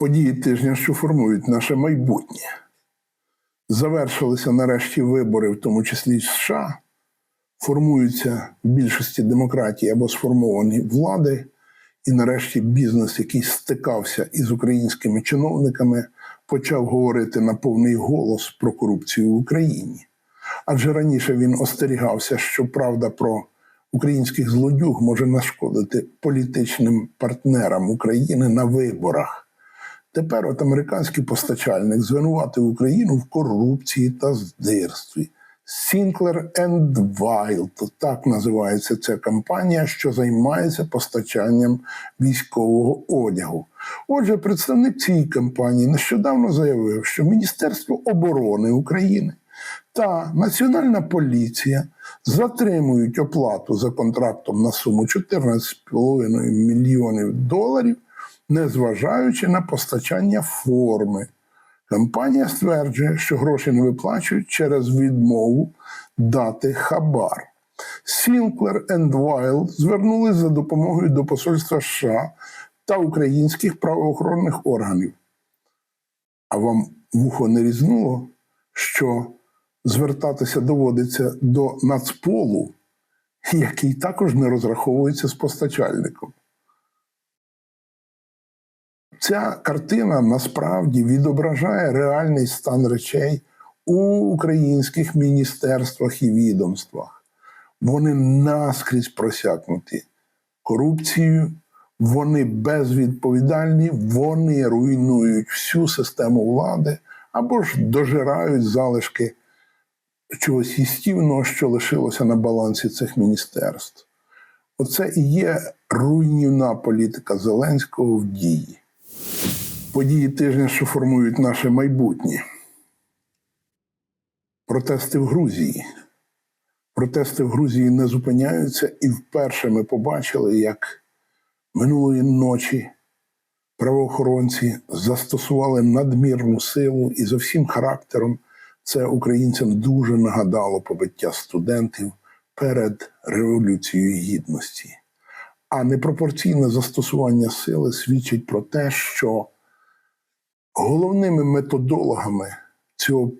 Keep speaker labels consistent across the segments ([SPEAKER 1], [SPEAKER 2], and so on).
[SPEAKER 1] Події тижня, що формують наше майбутнє. Завершилися нарешті вибори, в тому числі в США. Формуються в більшості демократії або сформовані влади, і нарешті бізнес, який стикався із українськими чиновниками, почав говорити на повний голос про корупцію в Україні. Адже раніше він остерігався, що правда про українських злодюг може нашкодити політичним партнерам України на виборах. Тепер от американський постачальник звинуватив Україну в корупції та здирстві. Sinclair and Wild, так називається ця компанія, що займається постачанням військового одягу. Отже, представник цієї компанії нещодавно заявив, що Міністерство оборони України та Національна поліція затримують оплату за контрактом на суму 14,5 мільйонів доларів незважаючи на постачання форми. Компанія стверджує, що гроші не виплачують через відмову дати хабар. Sinclair and Wild звернулись за допомогою до посольства США та українських правоохоронних органів. А вам вухо не різнуло, що звертатися доводиться до Нацполу, який також не розраховується з постачальником. Ця картина насправді відображає реальний стан речей у українських міністерствах і відомствах. Вони наскрізь просякнуті корупцією, вони безвідповідальні, вони руйнують всю систему влади або ж дожирають залишки чогось їстівного, що лишилося на балансі цих міністерств. Оце і є руйнівна політика Зеленського в дії події тижня, що формують наше майбутнє. Протести в Грузії. Протести в Грузії не зупиняються, і вперше ми побачили, як минулої ночі правоохоронці застосували надмірну силу і за всім характером це українцям дуже нагадало побиття студентів перед Революцією Гідності. А непропорційне застосування сили свідчить про те, що головними методологами цього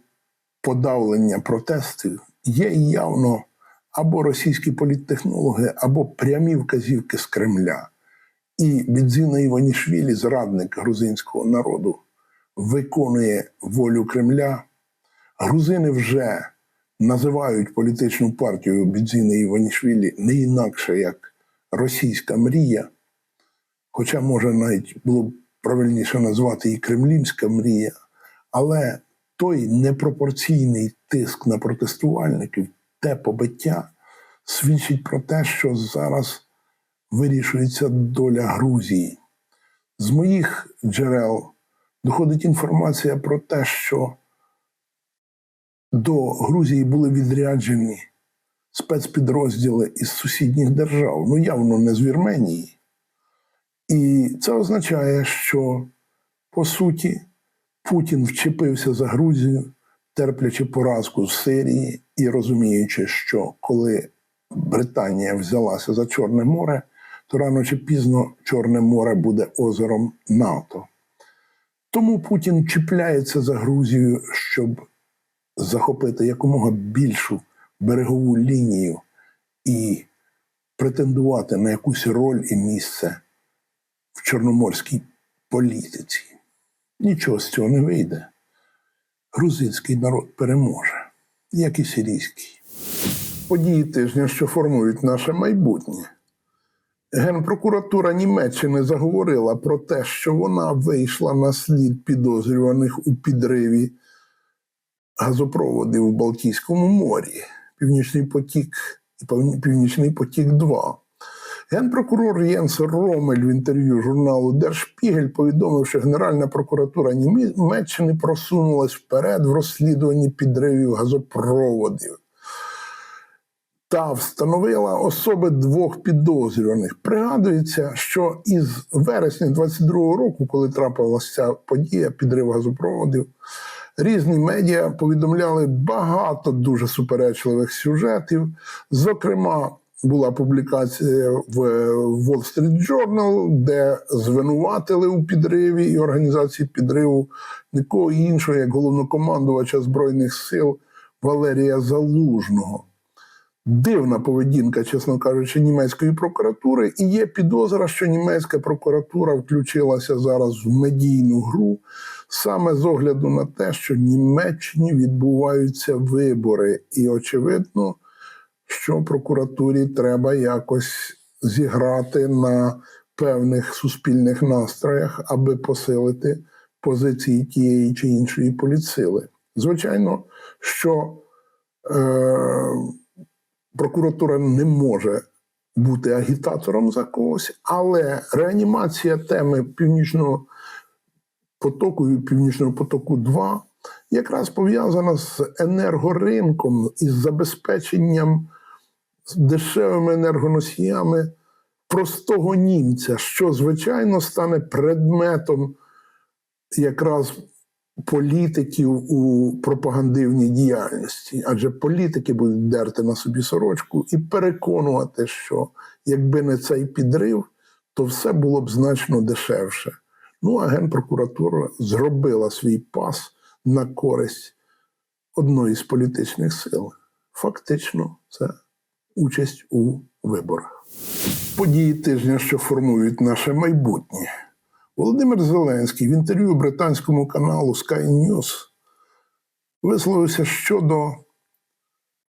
[SPEAKER 1] подавлення протестів є явно або російські політтехнологи, або прямі вказівки з Кремля. І Бідзіна Іванішвілі, зрадник грузинського народу, виконує волю Кремля. Грузини вже називають політичну партію Бідзіна Іванішвілі не інакше як російська мрія, хоча, може, навіть було б правильніше назвати її кремлівська мрія, але той непропорційний тиск на протестувальників, те побиття, свідчить про те, що зараз вирішується доля Грузії. З моїх джерел доходить інформація про те, що до Грузії були відряджені спецпідрозділи із сусідніх держав, ну явно не з Вірменії. І це означає, що по суті Путін вчепився за Грузію, терплячи поразку з Сирії і розуміючи, що коли Британія взялася за Чорне море, то рано чи пізно Чорне море буде озером НАТО. Тому Путін чіпляється за Грузію, щоб захопити якомога більшу берегову лінію і претендувати на якусь роль і місце в чорноморській політиці. Нічого з цього не вийде. Грузинський народ переможе, як і сирійський. Події тижня, що формують наше майбутнє. Генпрокуратура Німеччини заговорила про те, що вона вийшла на слід підозрюваних у підриві газопроводів у Балтійському морі. Північний потік і Північний потік 2 Генпрокурор Єнс Ромель в інтерв'ю журналу Держпігель повідомив, що Генеральна прокуратура Німеччини просунулась вперед в розслідуванні підривів газопроводів та встановила особи двох підозрюваних. Пригадується, що із вересня 22-го року, коли трапилася подія підрив газопроводів, Різні медіа повідомляли багато дуже суперечливих сюжетів. Зокрема, була публікація в Wall Street Journal, де звинуватили у підриві і організації підриву нікого іншого, як головнокомандувача Збройних сил Валерія Залужного. Дивна поведінка, чесно кажучи, німецької прокуратури, і є підозра, що німецька прокуратура включилася зараз в медійну гру саме з огляду на те, що в Німеччині відбуваються вибори, і очевидно, що прокуратурі треба якось зіграти на певних суспільних настроях, аби посилити позиції тієї чи іншої політсили. Звичайно, що е, прокуратура не може бути агітатором за когось, але реанімація теми північного потоку і північного потоку 2 якраз пов'язана з енергоринком і з забезпеченням дешевими енергоносіями простого німця, що звичайно стане предметом якраз політиків у пропагандивній діяльності, адже політики будуть дерти на собі сорочку і переконувати, що якби не цей підрив, то все було б значно дешевше. Ну, а генпрокуратура зробила свій пас на користь одної з політичних сил. Фактично, це участь у виборах. Події тижня, що формують наше майбутнє. Володимир Зеленський в інтерв'ю британському каналу Sky News висловився щодо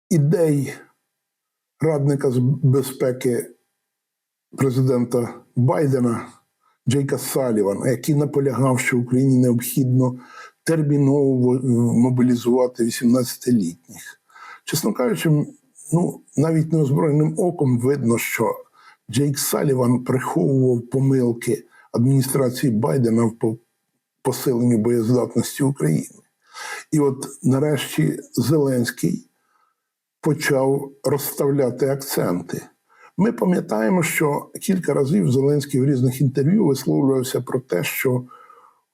[SPEAKER 1] ідей радника з безпеки президента Байдена Джейка Салівана, який наполягав, що Україні необхідно терміново мобілізувати 18-літніх. Чесно кажучи, ну навіть неозброєним оком видно, що Джейк Саліван приховував помилки адміністрації Байдена в посиленню боєздатності України. І от нарешті Зеленський почав розставляти акценти. Ми пам'ятаємо, що кілька разів Зеленський в різних інтерв'ю висловлювався про те, що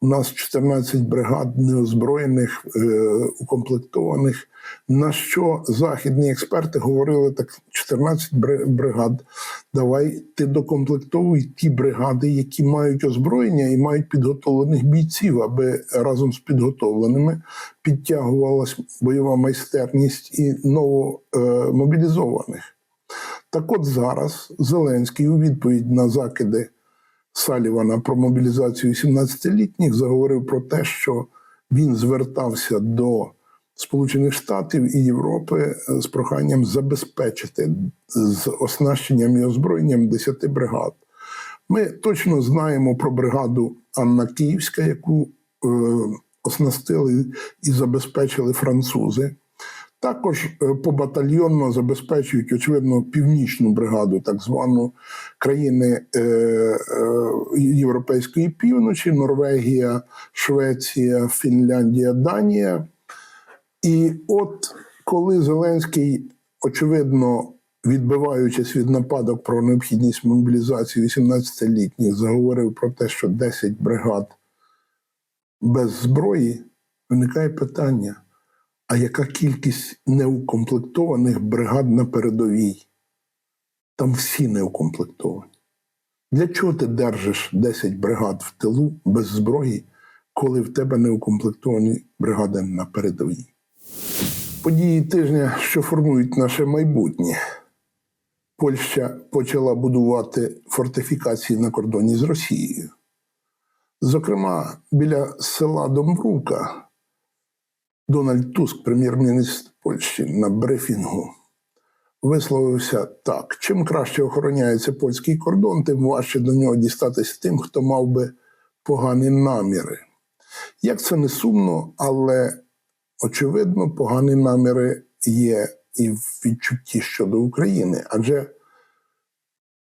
[SPEAKER 1] у нас 14 бригад неозброєних, е, укомплектованих. На що західні експерти говорили так: 14 бригад. Давай ти докомплектовуй ті бригади, які мають озброєння і мають підготовлених бійців, аби разом з підготовленими підтягувалась бойова майстерність і новомобілізованих. Так от зараз Зеленський у відповідь на закиди Салівана про мобілізацію 17-літніх заговорив про те, що він звертався до Сполучених Штатів і Європи з проханням забезпечити з оснащенням і озброєнням 10 бригад. Ми точно знаємо про бригаду Анна Київська, яку е, оснастили і забезпечили французи. Також е, побатальйонно забезпечують, очевидно, північну бригаду, так звану країни е, е, Європейської півночі, Норвегія, Швеція, Фінляндія, Данія. І от коли Зеленський, очевидно, відбиваючись від нападок про необхідність мобілізації 18-літніх, заговорив про те, що 10 бригад без зброї, виникає питання. А яка кількість неукомплектованих бригад на передовій? Там всі неукомплектовані. Для чого ти держиш 10 бригад в тилу без зброї, коли в тебе неукомплектовані бригади на передовій? Події тижня, що формують наше майбутнє. Польща почала будувати фортифікації на кордоні з Росією. Зокрема, біля села Домбрука. Дональд Туск, прем'єр-міністр Польщі, на брифінгу висловився так: чим краще охороняється польський кордон, тим важче до нього дістатись тим, хто мав би погані наміри. Як це не сумно, але очевидно, погані наміри є і в відчутті щодо України. Адже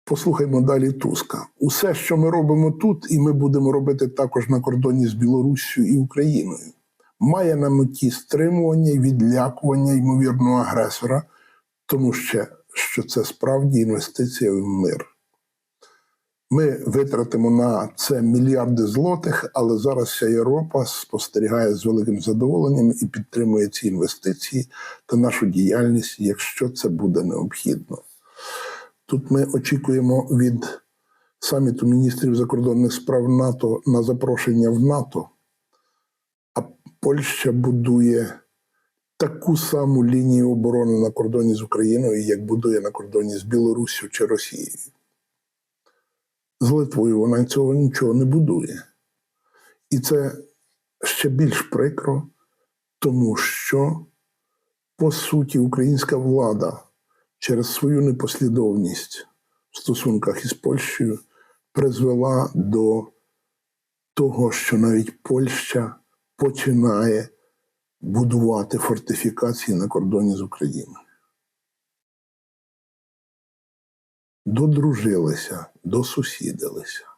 [SPEAKER 1] послухаймо далі Туска: усе, що ми робимо тут, і ми будемо робити також на кордоні з Білоруссю і Україною має на меті стримування і відлякування ймовірного агресора, тому ще, що це справді інвестиція в мир. Ми витратимо на це мільярди злотих, але зараз вся Європа спостерігає з великим задоволенням і підтримує ці інвестиції та нашу діяльність, якщо це буде необхідно. Тут ми очікуємо від саміту міністрів закордонних справ НАТО на запрошення в НАТО, Польща будує таку саму лінію оборони на кордоні з Україною, як будує на кордоні з Білоруссю чи Росією. З Литвою вона цього нічого не будує. І це ще більш прикро, тому що, по суті, українська влада через свою непослідовність в стосунках із Польщею призвела до того, що навіть Польща починає будувати фортифікації на кордоні з Україною. Додружилися, досусідилися.